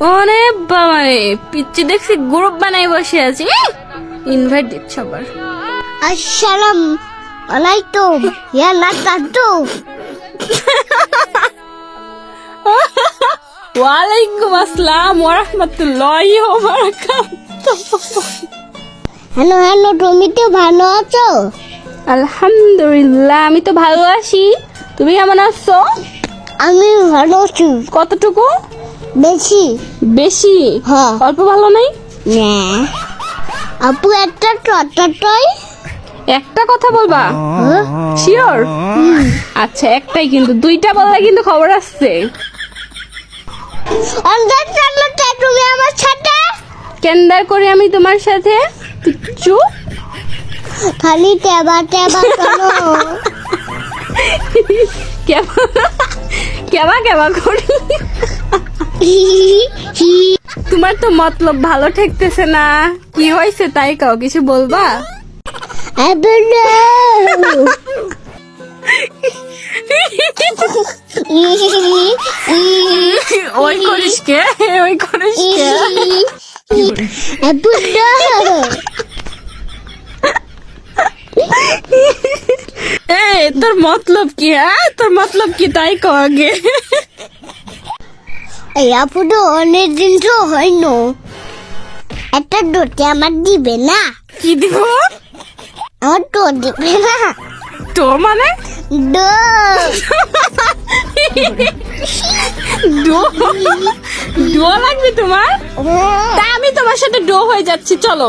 ওরে বাবা রে পিচ্ছি দেখছি গ্রুপ বানাই বসে আছি। ইনভাইট দিচ্ছে আবার। আসসালাম আলাইকুম ইয়া না ওয়ালাইকুম আসসালাম ওয়া রাহমাতুল্লাহি ওয়া বারাকাতুহু হ্যালো হ্যালো তুমি তো ভালো আছো? আলহামদুলিল্লাহ আমি তো ভালো আছি। তুমি কেমন আছো? আমি ভালো আছি। কতটুকু? বেশি? বেশি? হ্যাঁ। অল্প ভালো নাই? না। আপু একটা টটাটই একটা কথা বলবা? শিওর আচ্ছা একটাই কিন্তু। দুইটা বললে কিন্তু খবর আসছে। অন্ধের চালাতে তুমি আমার সাথে। কেন্দার করে আমি তোমার সাথে। পিচ্ছু খালি টেবা টেবা করো। কেমা কেমা কেমা করি। তোমার তো মতলব ভালো ঠেকতেছে না। কি হয়েছে তাই কাও, কিছু বলবা? ওই করিস কে? ওই করিস কে? তোর মতলব কি হ্যাঁ? তোর মতলব কি তাই আগে। এই আপু তো অনেক দিন তো হয়নি একটা ডোতে আমার দিবে না। কি দিব? আমার তো দিবে না। তো মানে? ডো ডো ডো লাগবে তোমার? তা আমি তোমার সাথে ডো হয়ে যাচ্ছি চলো।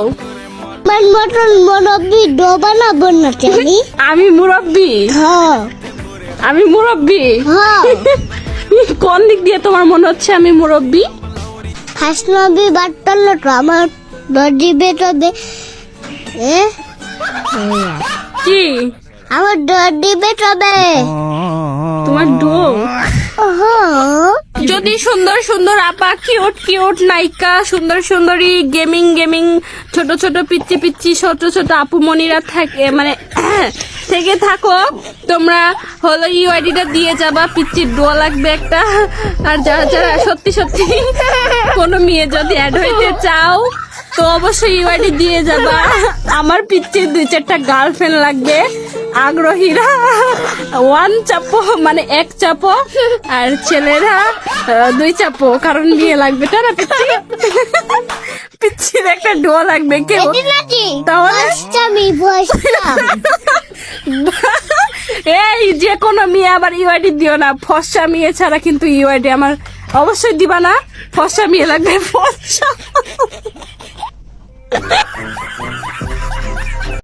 মান মতন মরবি ডো বানাবো না তুমি আমি মুরব্বি? হ্যাঁ। আমি মুরব্বি? হ্যাঁ। কোন দিক দিয়ে তোমার মনে হচ্ছে আমি মুরব্বি? হাসনবি বাট্টল তো আমার দিবে তবে এ? কি? আমার দিবে তবে তোমার ডো? ওহো। যদি সুন্দর সুন্দর আপা কিউট কিউট নায়িকা সুন্দর সুন্দরী গেমিং গেমিং ছোট ছোট পিচ্ছি পিচ্ছি ছোট ছোট আপু মনিরা থাকে মানে থেকে থাকো। তোমরা হলো ইউআইডিটা দিয়ে যাবা পিচ্ছির ডো লাগবে একটা। আর যারা যারা সত্যি সত্যি কোনো মেয়ে যদি অ্যাড হইতে চাও তো অবশ্যই ইউআইডি দিয়ে যাবা। আমার পিচ্ছির দুই চারটা গার্লফ্রেন্ড লাগবে আগ্রহীরা। ওয়ান চাপো মানে এক চাপো আর ছেলেরা দুই চাপো কারণ বিয়ে লাগবে। তারা পিচ্ছি পিচ্ছির একটা ডো লাগবে কেউ। তাহলে? এই যে কোনো মেয়ে আবার ইউআইডি দিও না। ফসা মেয়ে ছাড়া কিন্তু ইউআইডি আমার অবশ্যই দিবা না। ফসা মেয়ে লাগবে ফর্সা